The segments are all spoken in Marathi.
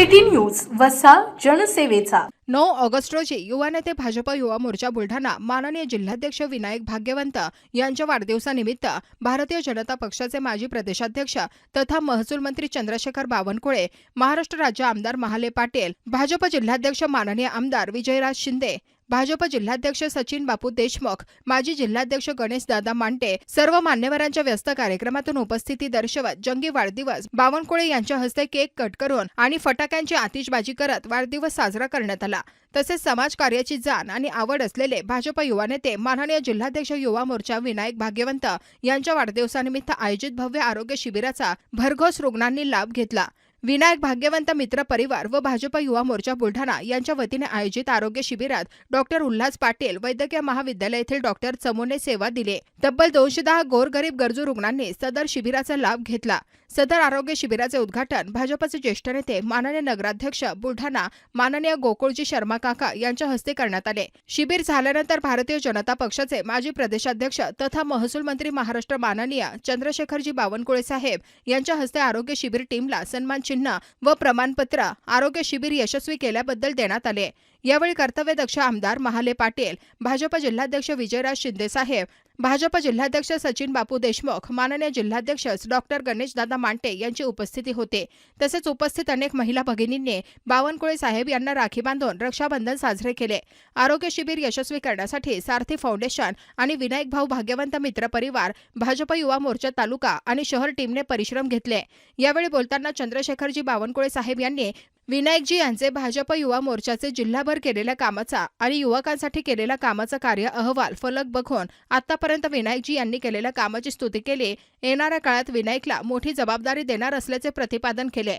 City news वसा जनसेवेचा. नऊ ऑगस्ट रोजी युवा नेते भाजप युवा मोर्चा बुलढाणा माननीय जिल्हाध्यक्ष विनायक भाग्यवंत यांच्या वाढदिवसानिमित्त भारतीय जनता पक्षाचे माजी प्रदेशाध्यक्ष तथा महसूल मंत्री चंद्रशेखर बावनकुळे महाराष्ट्र राज्य आमदार महाले पाटील भाजप जिल्हाध्यक्ष माननीय आमदार विजयराज शिंदे भाजप जिल्हाध्यक्ष सचिन बापू देशमुख माजी जिल्हाध्यक्ष गणेश दादा मांटे सर्व मान्यवरांच्या व्यस्त कार्यक्रमातून उपस्थिती दर्शवत जंगी वाढदिवस बावनकुळे यांच्या हस्ते केक कट करून आणि फटाक्यांची आतिषबाजी करत वाढदिवस साजरा करण्यात आला. तसेच समाजकार्याची जाण आणि आवड असलेले भाजप युवा नेते माननीय जिल्हाध्यक्ष युवा मोर्चा विनायक भाग्यवंत यांच्या वाढदिवसानिमित्त आयोजित भव्य आरोग्य शिबिराचा भरघोस रुग्णांनी लाभ घेतला. विनायक भाग्यवंत मित्र परिवार व भाजप युवा मोर्चा बुलढाणा यांच्या वतीने आयोजित आरोग्य शिबिरात डॉक्टर उल्हास पाटील वैद्यकीय महाविद्यालय येथील डॉक्टर चमोने सेवा दिले. तब्बल दोनशे दहा गोरगरीब गरजू रुग्णांनी सदर शिबिराचा लाभ घेतला. सदर आरोग्य शिबिराचे उद्घाटन भाजपचे ज्येष्ठ नेते माननीय नगराध्यक्ष बुलढाणा माननीय गोकुळजी शर्मा काका यांच्या हस्ते करण्यात आले. शिबिर झाल्यानंतर भारतीय जनता पक्षाचे माजी प्रदेशाध्यक्ष तथा महसूल मंत्री महाराष्ट्र माननीय चंद्रशेखरजी बावनकुळे साहेब यांच्या हस्ते आरोग्य शिबिर टीमला सन्मान चिन्ह व प्रमाणपत्र आरोग्य शिबिर यशस्वी केल्याबद्दल देण्यात आले. यावेळी कर्तव्यदक्ष आमदार महाले पाटील भाजप जिल्हाध्यक्ष विजयराज शिंदेसाहेब भाजप जिल्हाध्यक्ष सचिन बापू देशमुख माननीय जिल्हाध्यक्ष डॉक्टर गणेशदादा मांटे यांची उपस्थिती होते. तसेच उपस्थित अनेक महिला भगिनींनी बावनकुळे साहेब यांना राखी बांधून रक्षाबंधन साजरे केले. आरोग्य शिबिर यशस्वी करण्यासाठी सारथी फाउंडेशन आणि विनायक भाऊ भाग्यवंत मित्र परिवार भाजप युवा मोर्चा तालुका आणि शहर टीमने परिश्रम घेतले. यावेळी बोलताना चंद्रशेखरजी बावनकुळे साहेब यांनी विनायकजी यांचे भाजप युवा मोर्चाचे जिल्हाभर केलेल्या कामाचा आणि युवकांसाठी केलेल्या कामाचा कार्य अहवाल फलक बघून आतापर्यंत विनायकजी यांनी केलेल्या कामाची स्तुती केली. येणाऱ्या काळात विनायकला मोठी जबाबदारी देणार असल्याचे प्रतिपादन केले.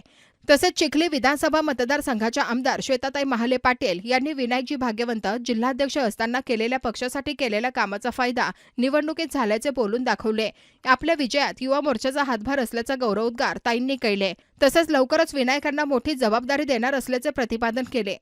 तसेच चिखली विधानसभा मतदारसंघाच्या आमदार श्वेताताई महाले पाटील यांनी विनायकजी भाग्यवंत जिल्हाध्यक्ष असताना केलेल्या पक्षासाठी केलेल्या कामाचा फायदा निवडणुकीत झाल्याचे बोलून दाखवले. आपल्या विजयात युवा मोर्चाचा हातभार असल्याचा गौरवोद्गार ताईंनी केले. तसेच लवकरच विनायकांना मोठी जबाबदारी देणार असल्याचे प्रतिपादन केले.